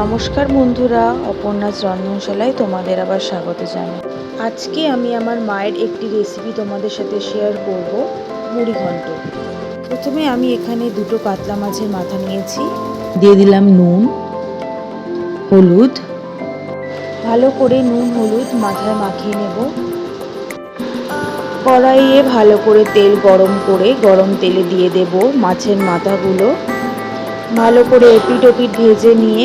নমস্কার বন্ধুরা, অপর্ণাস রন্ধনশালায় তোমাদের আবার স্বাগত জানাই। আজকে আমি আমার মায়ের একটি রেসিপি তোমাদের সাথে শেয়ার করব, মুড়ি ঘন্ট। প্রথমে আমি এখানে দুটো পাতলা মাছের মাথা নিয়েছি। দিয়ে দিলাম নুন, হলুদ। ভালো করে নুন, হলুদ মাথায় মাখিয়ে নেব। কড়াইয়ে ভালো করে তেল গরম করে গরম তেলে দিয়ে দেব মাছের মাথাগুলো। ভালো করে এপিট ওপিট ভেজে নিয়ে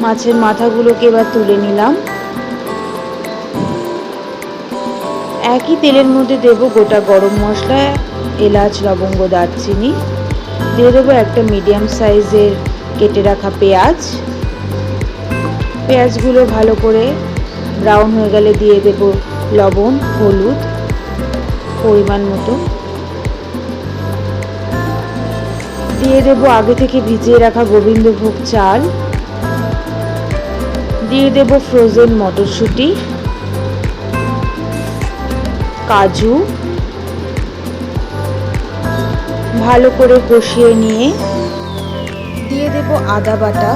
মাছের মাথাগুলোকে এবার তুলে নিলাম। একই তেলের মধ্যে দেব গোটা গরম মশলা, এলাচ, লবঙ্গ, দারচিনি। দিয়ে দেবো একটা মিডিয়াম সাইজের কেটে রাখা পেঁয়াজ। পেঁয়াজগুলো ভালো করে ব্রাউন হয়ে গেলে দিয়ে দেব লবণ, হলুদ পরিমাণ মতো। দিয়ে দেব আগে থেকে ভিজিয়ে রাখা গোবিন্দভোগ চাল। দিয়ে দেব ফ্রোজেন মটরশুঁটি, কাজু, ভালো করে কষিয়ে নিয়ে দিয়ে দেব আদা বাটা,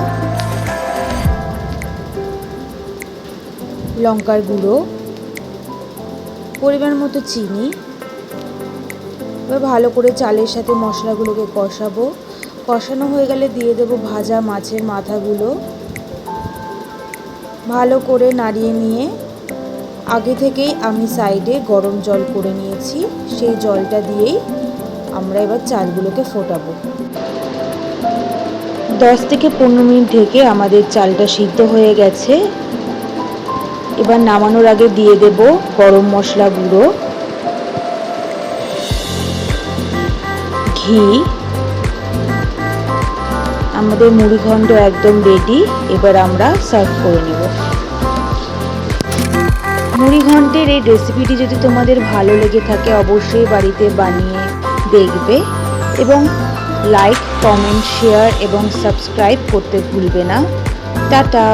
লঙ্কার গুঁড়ো, পরিমাণ মতো চিনি। এবার ভালো করে চালের সাথে মশলাগুলোকে কষাবো। কষানো হয়ে গেলে দিয়ে দেব ভাজা মাছের মাথাগুলো। ভালো করে নাড়িয়ে নিয়ে আগে থেকেই আমি সাইডে গরম জল করে নিয়েছি। সেই জলটা দিয়েই আমরা এবার চালগুলোকে ফোটাবো। দশ থেকে পনেরো মিনিট ঢেকে আমাদের চালটা সিদ্ধ হয়ে গেছে। এবার নামানোর আগে দিয়ে দেব গরম মশলা গুঁড়ো। ঘি। আমাদের মুড়িঘণ্ড একদম রেডি এবার আমরা সার্ভ করে নেব। মুড়িঘণ্টের এই রেসিপিটি যদি তোমাদের ভালো লেগে থাকে, অবশ্যই বাড়িতে বানিয়ে দেখবে এবং লাইক কমেন্ট শেয়ার এবং সাবস্ক্রাইব করতে ভুলবে না। টাটা!